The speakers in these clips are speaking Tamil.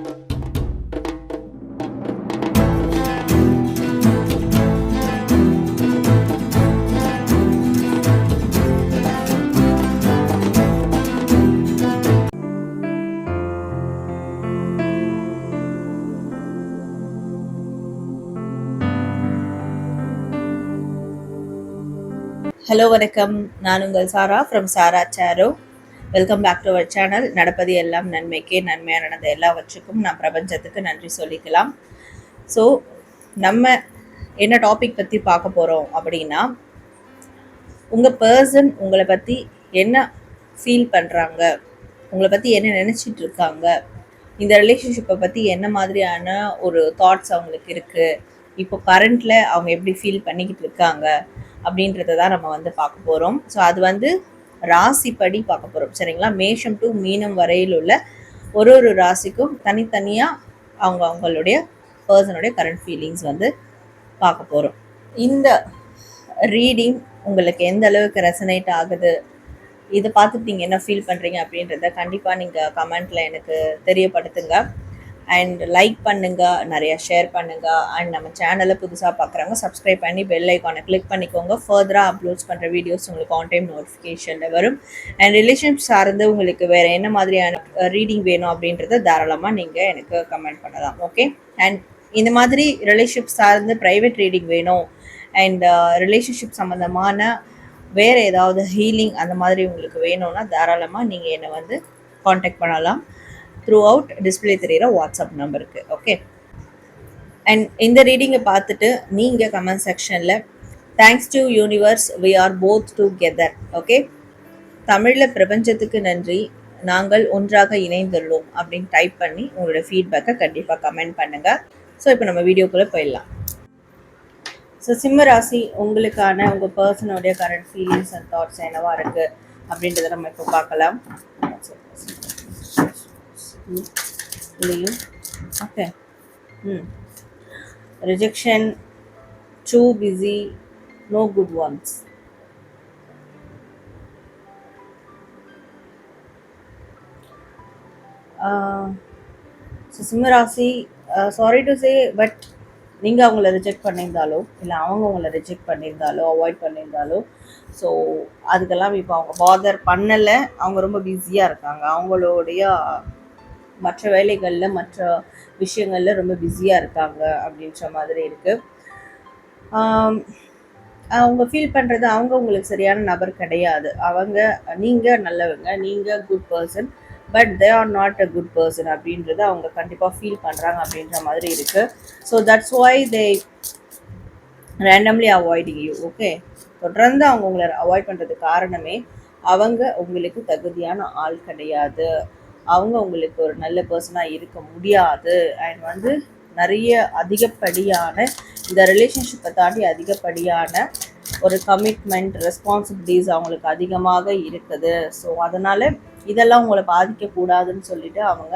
ஹலோ வணக்கம். நான் உங்கள் சாரா from Sarah சேரோ welcome back to our channel நடப்பது எல்லாம் நன்மைக்கே நன்மையானது எல்லாவற்றுக்கும் நான் பிரபஞ்சத்துக்கு நன்றி சொல்லிக்கலாம். ஸோ நம்ம என்ன டாபிக் பற்றி பார்க்க போகிறோம் அப்படின்னா உங்கள் பர்சன் உங்களை பற்றி என்ன ஃபீல் பண்ணுறாங்க உங்களை பற்றி என்ன நினச்சிட்டு இருக்காங்க? இந்த ரிலேஷன்ஷிப்பை பற்றி என்ன மாதிரியான ஒரு தாட்ஸ் அவங்களுக்கு இருக்குது இப்போ கரண்ட்டில் அவங்க எப்படி ஃபீல் பண்ணிக்கிட்டு இருக்காங்க? அப்படின்றத தான் நம்ம வந்து பார்க்க போகிறோம் ஸோ அது வந்து ராசிப்படி பார்க்க போகிறோம் சரிங்களா? மேஷம் டு மீனம் வரையில் உள்ள ஒரு ஒரு ராசிக்கும் தனித்தனியாக அவங்க அவங்களுடைய பர்சனுடைய கரண்ட் ஃபீலிங்ஸ் வந்து பார்க்க போகிறோம் இந்த ரீடிங் உங்களுக்கு எந்த அளவுக்கு ரெசனேட் ஆகுது? இதை பார்த்துட்டு நீங்கள் என்ன ஃபீல் பண்ணுறீங்க அப்படின்றத கண்டிப்பாக நீங்கள் கமெண்ட்டில் எனக்கு தெரியப்படுத்துங்க. அண்ட் லைக் பண்ணுங்க நிறைய ஷேர் பண்ணுங்க. அண்ட் நம்ம சேனலை புதுசாக பார்க்குறவங்க சப்ஸ்கிரைப் பண்ணி பெல் ஐக்கானை கிளிக் பண்ணிக்கோங்க. ஃபர்தராக அப்லோட்ஸ் பண்ணுற வீடியோஸ் உங்களுக்கு ஆன் டைம் நோட்டிஃபிகேஷனில் வரும். அண்ட் ரிலேஷன்ஷிப் சார்ந்து உங்களுக்கு வேறு என்ன மாதிரியான ரீடிங் வேணும் அப்படின்றத தாராளமாக நீங்கள் எனக்கு கமெண்ட் பண்ணலாம். ஓகே அண்ட் இந்த மாதிரி ரிலேஷன்ஷிப் சார்ந்து ப்ரைவேட் ரீடிங் வேணும். அண்ட் ரிலேஷன்ஷிப் சம்மந்தமான வேறு ஏதாவது ஹீலிங் அந்த மாதிரி உங்களுக்கு வேணும்னா தாராளமாக நீங்கள் என்னை வந்து காண்டாக்ட் பண்ணலாம். த்ரூ அவுட் டிஸ்பிளே தெரிகிற வாட்ஸ்அப் நம்பருக்கு ஓகே அண்ட் இந்த ரீடிங்கை பார்த்துட்டு நீங்கள் கமெண்ட் செக்ஷனில் thanks to universe we are both together okay தமிழில் பிரபஞ்சத்துக்கு நன்றி நாங்கள் ஒன்றாக இணைந்துள்ளோம் அப்படின்னு டைப் பண்ணி உங்களோட ஃபீட்பேக்கை கண்டிப்பாக கமெண்ட் பண்ணுங்கள் ஸோ இப்போ நம்ம வீடியோக்குள்ளே போயிடலாம். ஸோ சிம்ம ராசி உங்களுக்கான உங்கள் பர்சனோடைய கரண்ட் ஃபீலிங்ஸ் அண்ட் தாட்ஸ் என்னவாக இருக்குது அப்படின்றத நம்ம இப்போ பார்க்கலாம். இல்லையும் ஓகே. ம். Rejection too busy no good ones so சிம்மராசி சாரி டு சே பட் நீங்கள் அவங்கள ரிஜெக்ட் பண்ணியிருந்தாலோ இல்லை அவங்க உங்களை ரிஜெக்ட் பண்ணியிருந்தாலோ அவாய்ட் பண்ணியிருந்தாலோ ஸோ அதுக்கெல்லாம் இப்போ அவங்க பாதர் பண்ணலை. அவங்க ரொம்ப பிஸியாக இருக்காங்க. அவங்களுடைய மற்ற வேலைகளில் மற்ற விஷயங்களில் ரொம்ப பிஸியாக இருக்காங்க அப்படின்ற மாதிரி இருக்குது அவங்க ஃபீல் பண்ணுறது அவங்க உங்களுக்கு சரியான நபர் கிடையாது. அவங்க நீங்கள் நல்லவங்க நீங்கள் good person but they are not a good person அப்படின்றத அவங்க கண்டிப்பாக ஃபீல் பண்ணுறாங்க அப்படின்ற மாதிரி இருக்குது so that's why they randomly avoiding you okay தொடர்ந்து அவங்க உங்களை அவாய்ட் பண்ணுறதுக்கு காரணமே அவங்க உங்களுக்கு தகுதியான ஆள் கிடையாது. அவங்க உங்களுக்கு ஒரு நல்ல பர்சனாக இருக்க முடியாது. அண்ட் வந்து நிறைய அதிகப்படியான இந்த ரிலேஷன்ஷிப்பை தாண்டி அதிகப்படியான ஒரு கமிட்மெண்ட் ரெஸ்பான்சிபிலிட்டிஸ் அவங்களுக்கு அதிகமாக இருக்குது. ஸோ அதனால் இதெல்லாம் உங்களை பாதிக்கக்கூடாதுன்னு சொல்லிட்டு அவங்க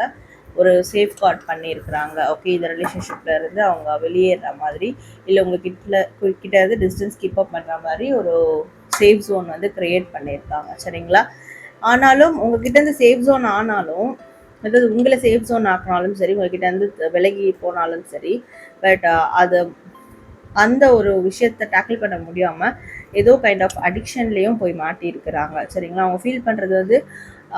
ஒரு சேஃப் கார்ட் பண்ணியிருக்கிறாங்க. ஓகே இந்த ரிலேஷன்ஷிப்பில் இருந்து அவங்க வெளியேற மாதிரி இல்லை உங்கள் கிட்ட கிட்ட இருந்து டிஸ்டன்ஸ் கீப் அப் பண்ணுற மாதிரி ஒரு சேஃப் ஜோன் வந்து க்ரியேட் பண்ணியிருக்காங்க. சரிங்களா? ஆனாலும் உங்ககிட்ட இருந்து சேஃப் ஜோன் ஆனாலும் அதாவது உங்களை சேஃப் ஜோன் ஆக்கினாலும் சரி உங்ககிட்ட இருந்து விலகி போனாலும் சரி பட் uh, அது அந்த ஒரு விஷயத்தை டேக்கிள் பண்ண முடியாமல் ஏதோ கைண்ட் ஆஃப் அடிக்ஷன்லேயும் போய் மாட்டியிருக்கிறாங்க சரிங்களா? அவங்க ஃபீல் பண்ணுறது வந்து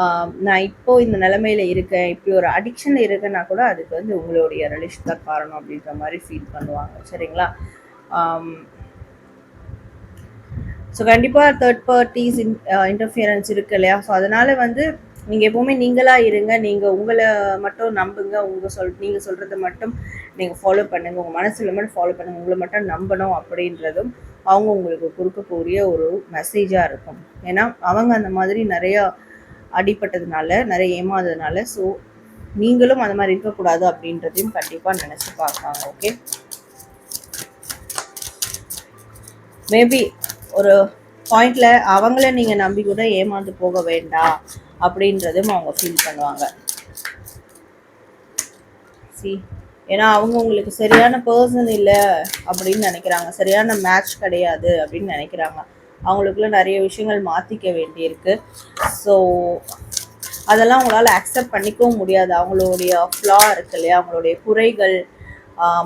um, நான் இப்போ இந்த நிலமையில இருக்கேன் இப்படி ஒரு அடிக்ஷன் இருக்கேன்னா கூட அதுக்கு வந்து உங்களுடைய ரிலேஷன் தான் காரணம் அப்படின்ற மாதிரி ஃபீல் பண்ணுவாங்க. சரிங்களா? Um, ஸோ கண்டிப்பாக தேர்ட் பார்ட்டிஸ் இன் இன்டர்ஃபியரன்ஸ் இருக்கு இல்லையா? ஸோ அதனால் வந்து நீங்கள் எப்போவுமே நீங்களாக இருங்க. நீங்கள் உங்களை மட்டும் நம்புங்க. உங்கள் சொல் நீங்கள் சொல்கிறத மட்டும் நீங்கள் ஃபாலோ பண்ணுங்கள் உங்கள் மனசில் மட்டும் ஃபாலோ பண்ணுங்கள் உங்களை மட்டும் நம்பணும் அப்படின்றதும் அவங்க உங்களுக்கு கொடுக்கக்கூடிய ஒரு மெசேஜாக இருக்கும். ஏன்னா அவங்க அந்த மாதிரி நிறையா அடிப்பட்டதுனால நிறைய ஏமாந்ததுனால ஸோ நீங்களும் அந்த மாதிரி இருக்கக்கூடாது அப்படின்றதையும் கண்டிப்பாக நினச்சி பார்ப்பாங்க. ஓகே மேபி ஒரு பாயிண்ட்ல அவங்கள நீங்கள் நம்பி கூட ஏமாந்து போக வேண்டாம் அப்படின்றதும் அவங்க ஃபீல் பண்ணுவாங்க. சி ஏன்னா அவங்க உங்களுக்கு சரியான பர்சன் இல்லை அப்படின்னு நினைக்கிறாங்க. சரியான மேட்ச் கிடையாது அப்படின்னு நினைக்கிறாங்க. அவங்களுக்குள்ள நிறைய விஷயங்கள் மாற்றிக்க வேண்டியிருக்கு. ஸோ அதெல்லாம் அவங்களால அக்செப்ட் பண்ணிக்கவும் முடியாது. அவங்களுடைய ஃப்ளா இருக்கு இல்லையா? அவங்களுடைய குறைகள்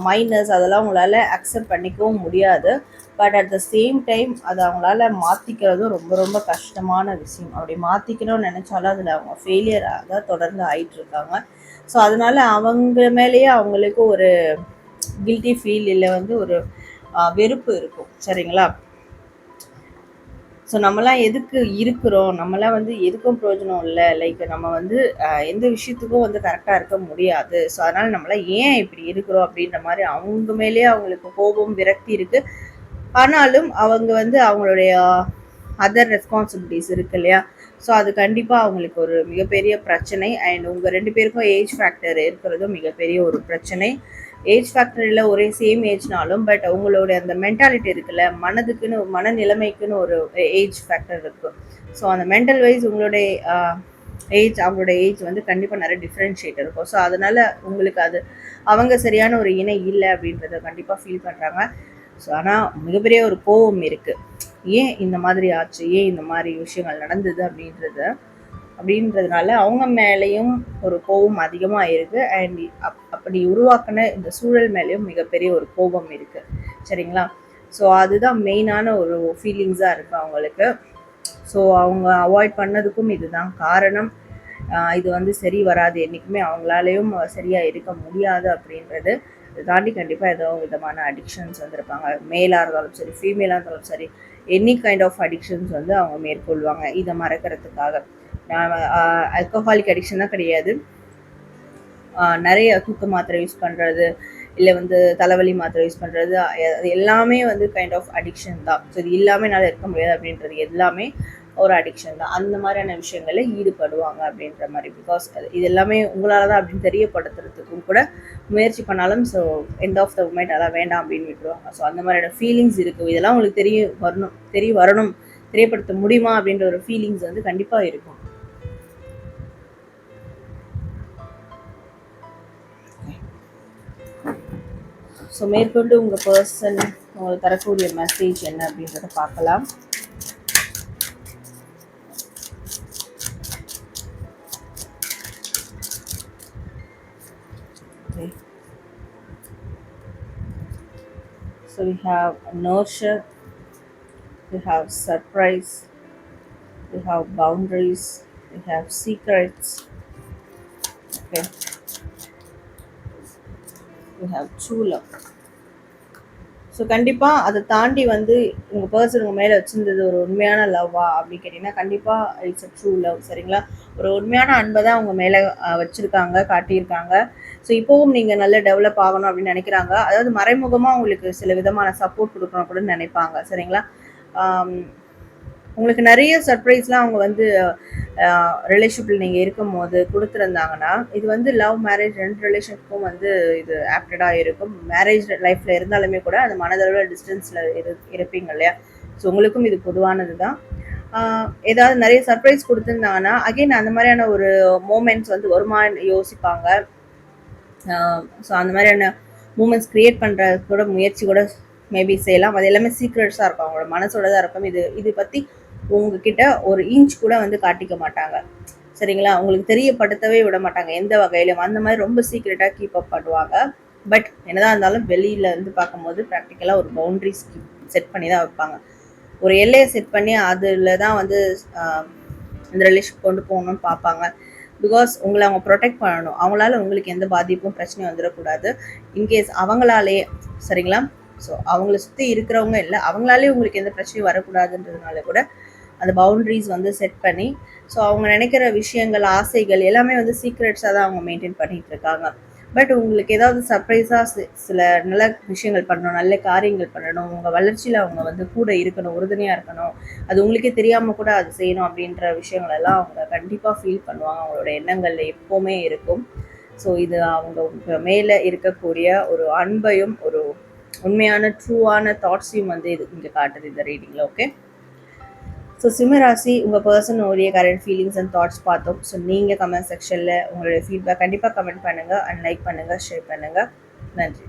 மைனஸ் அதெல்லாம் அவங்களால அக்செப்ட் பண்ணிக்கவும் முடியாது. But at the same time அதை அவங்களால மாற்றிக்கிறதும் ரொம்ப ரொம்ப கஷ்டமான விஷயம். அப்படி மாற்றிக்கணும்னு நினச்சாலும் அதில் அவங்க ஃபெயிலியராக தான் தொடர்ந்து ஆயிட்டு இருக்காங்க. ஸோ அதனால அவங்க மேலேயே அவங்களுக்கு ஒரு கில்ட்டி ஃபீல் இல்லை வந்து ஒரு வெறுப்பு இருக்கும். சரிங்களா? ஸோ நம்மளாம் எதுக்கு இருக்கிறோம்? நம்மளாம் வந்து எதுக்கும் பிரயோஜனம் இல்லை. லைக் நம்ம வந்து எந்த விஷயத்துக்கும் வந்து கரெக்டாக இருக்க முடியாது. ஸோ அதனால் நம்மளாம் ஏன் இப்படி இருக்கிறோம் அப்படின்ற மாதிரி அவங்க மேலேயே அவங்களுக்கு கோபம் விரக்தி இருக்குது ஆனாலும் அவங்க வந்து அவங்களுடைய அதர் ரெஸ்பான்சிபிலிட்டிஸ் இருக்கு இல்லையா? ஸோ அது கண்டிப்பாக அவங்களுக்கு ஒரு மிகப்பெரிய பிரச்சனை. அண்ட் உங்கள் ரெண்டு பேருக்கும் ஏஜ் ஃபேக்டர் இருக்கிறதும் மிகப்பெரிய ஒரு பிரச்சனை. ஏஜ் ஃபேக்டரியில் ஒரே சேம் ஏஜ்னாலும் பட் உங்களுடைய அந்த மென்டாலிட்டி இருக்குல்ல மனதுக்குன்னு மனநிலைமைக்குன்னு ஒரு ஏஜ் ஃபேக்டர் இருக்குது ஸோ அந்த மென்டல் வைஸ் உங்களுடைய ஏஜ் அவங்களோட ஏஜ் வந்து கண்டிப்பாக நிறைய டிஃப்ரென்ஷியேட் இருக்கும். ஸோ அதனால் உங்களுக்கு அது அவங்க சரியான ஒரு இணை இல்லை அப்படின்றத கண்டிப்பாக ஃபீல் பண்ணுறாங்க ஸோ ஆனால் மிகப்பெரிய ஒரு கோபம் இருக்குது ஏன் இந்த மாதிரி ஆச்சு? ஏன் இந்த மாதிரி விஷயங்கள் நடந்தது அப்படின்றத அப்படின்றதுனால அவங்க மேலேயும் ஒரு கோபம் அதிகமாக இருக்குது அண்ட் அப் அப்படி உருவாக்கின இந்த சூழல் மேலேயும் மிகப்பெரிய ஒரு கோபம் இருக்குது சரிங்களா? ஸோ அதுதான் மெயினான ஒரு ஃபீலிங்ஸாக இருக்குது அவங்களுக்கு. ஸோ அவங்க அவாய்ட் பண்ணதுக்கும் இதுதான் காரணம். இது வந்து சரி வராது. என்றைக்குமே அவங்களாலேயும் சரியாக இருக்க முடியாது அப்படின்றது. இதை தாண்டி கண்டிப்பாக ஏதோ விதமான அடிக்ஷன்ஸ் வந்திருப்பாங்க. மேலாக இருந்தாலும் சரி ஃபீமேலாக இருந்தாலும் சரி எனி கைண்ட் ஆஃப் அடிக்ஷன்ஸ் வந்து அவங்க மேற்கொள்வாங்க. இதை மறக்கிறதுக்காக. நான் அல்கஹாலிக் அடிக்ஷன் தான் கிடையாது. நிறைய தூக்க மாத்திரை யூஸ் பண்ணுறது இல்லை வந்து தலைவலி மாத்திரை யூஸ் பண்ணுறது அது எல்லாமே வந்து கைண்ட் ஆஃப் அடிக்ஷன் தான். ஸோ இது இல்லாமல் என்னால் இருக்க முடியாது அப்படின்றது எல்லாமே ஒரு அடிக்ஷன் தான். அந்த மாதிரியான விஷயங்களில் ஈடுபடுவாங்க அப்படின்ற மாதிரி. பிகாஸ் இது எல்லாமே உங்களால் தான் அப்படின்னு தெரியப்படுத்துறதுக்கும் கூட முயற்சி பண்ணாலும் so end of the moment அதான் வேண்டாம் அப்படின்னு விட்டுருவாங்க. ஸோ அந்த மாதிரியான ஃபீலிங்ஸ் இருக்குது இதெல்லாம் உங்களுக்கு தெரிய வரணும் தெரிய வரணும் தெரியப்படுத்த முடியுமா அப்படின்ற ஒரு ஃபீலிங்ஸ் வந்து கண்டிப்பாக இருக்கும். ஸோ மேற்கொண்டு உங்கள் பர்சன் உங்களுக்கு தரக்கூடிய மெசேஜ் என்ன அப்படின்றத பார்க்கலாம் Okay. So we have nurture, we have surprise, we have boundaries, we have secrets. Okay. We have true love. So கண்டிப்பாக அதை தாண்டி வந்து உங்கள் பர்சன் உங்கள் மேலே வச்சுருந்தது ஒரு உண்மையான லவ்வா அப்படின்னு கேட்டிங்கன்னா கண்டிப்பாக இட்ஸ் அ ட்ரூ லவ் சரிங்களா? ஒரு உண்மையான அன்பை தான் அவங்க மேலே வச்சுருக்காங்க காட்டியிருக்காங்க. ஸோ இப்போவும் நீங்கள் நல்ல டெவலப் ஆகணும் அப்படின்னு நினைக்கிறாங்க. அதாவது மறைமுகமாக உங்களுக்கு சில விதமான சப்போர்ட் கொடுக்கணும் கூட நினைப்பாங்க சரிங்களா? உங்களுக்கு நிறைய சர்ப்ரைஸ்லாம் அவங்க வந்து ரிலேஷன்ஷிப்பில் நீங்கள் இருக்கும் போது கொடுத்துருந்தாங்கன்னா இது வந்து லவ் மேரேஜ் ரெண்டு ரிலேஷனுக்கும் வந்து இது ஆப்டடாக இருக்கும். மேரேஜ் லைஃப்பில் இருந்தாலுமே கூட அந்த மனதளவில் டிஸ்டன்ஸில் இரு இருப்பீங்க இல்லையா? ஸோ உங்களுக்கும் இது பொதுவானது தான் ஏதாவது நிறைய சர்ப்ரைஸ் கொடுத்துருந்தாங்கன்னா அகெயின் அந்த மாதிரியான ஒரு மூமெண்ட்ஸ் வந்து வருமா யோசிப்பாங்க. ஸோ அந்த மாதிரியான மூமெண்ட்ஸ் க்ரியேட் பண்ணுற கூட முயற்சி கூட மேபி செய்யலாம். அது எல்லாமே சீக்ரெட்ஸாக இருக்கும். அவங்களோட மனசோட தான் இருக்கும். இது இது பற்றி உங்ககிட்ட ஒரு இன்ச் கூட வந்து காட்டிக்க மாட்டாங்க. சரிங்களா? உங்களுக்கு தெரியப்படுத்தவே விட மாட்டாங்க. எந்த வகையிலும். அந்த மாதிரி ரொம்ப சீக்ரெட்டாக கீப் அப் பண்ணுவாங்க. பட் என்னதான் இருந்தாலும் வெளியில இருந்து பார்க்கும்போது ப்ராக்டிக்கலாக ஒரு பவுண்ட்ரிஸ் செட் பண்ணி தான் வைப்பாங்க. ஒரு எல்லையை செட் பண்ணி அதில் தான் வந்து இந்த ரிலேஷன் கொண்டு போகணும்னு பார்ப்பாங்க. பிகாஸ் உங்களை அவங்க ப்ரொடெக்ட் பண்ணணும். அவங்களால உங்களுக்கு எந்த பாதிப்பும் பிரச்சனையும் வந்துடக்கூடாது. இன்கேஸ் அவங்களாலே சரிங்களா? ஸோ அவங்கள சுற்றி இருக்கிறவங்க இல்லை அவங்களாலே உங்களுக்கு எந்த பிரச்சனையும் வரக்கூடாதுன்றதுனால கூட அந்த பவுண்ட்ரிஸ் வந்து செட் பண்ணி ஸோ அவங்க நினைக்கிற விஷயங்கள் ஆசைகள் எல்லாமே வந்து சீக்ரெட்ஸாக தான் அவங்க மெயின்டைன் பண்ணிகிட்டு இருக்காங்க. பட் உங்களுக்கு ஏதாவது சர்ப்ரைஸாக சில நல்ல விஷயங்கள் பண்ணணும் நல்ல காரியங்கள் பண்ணணும் உங்கள் வளர்ச்சியில் அவங்க வந்து கூட இருக்கணும் உறுதுணையாக இருக்கணும் அது உங்களுக்கே தெரியாமல் கூட அது செய்யணும் அப்படின்ற விஷயங்கள் எல்லாம் அவங்க கண்டிப்பாக ஃபீல் பண்ணுவாங்க. அவங்களோட எண்ணங்கள் எப்போவுமே இருக்கும். ஸோ இது அவங்க மேலே இருக்கக்கூடிய ஒரு அன்பையும் ஒரு உண்மையான ட்ரூவான தாட்ஸையும் வந்து இது இங்கே காட்டுது இந்த ரீடிங்கில் ஓகே ஸோ சிம்மராசி உங்கள் பர்சன் உடைய கரண்ட் ஃபீலிங்ஸ் அண்ட் தாட்ஸ் பார்த்தோம். ஸோ நீங்கள் கமெண்ட் செக்ஷனில் உங்களுடைய ஃபீட்பேக் கண்டிப்பாக கமெண்ட் பண்ணுங்கள் அண்ட் லைக் பண்ணுங்கள் ஷேர் பண்ணுங்கள் நன்றி.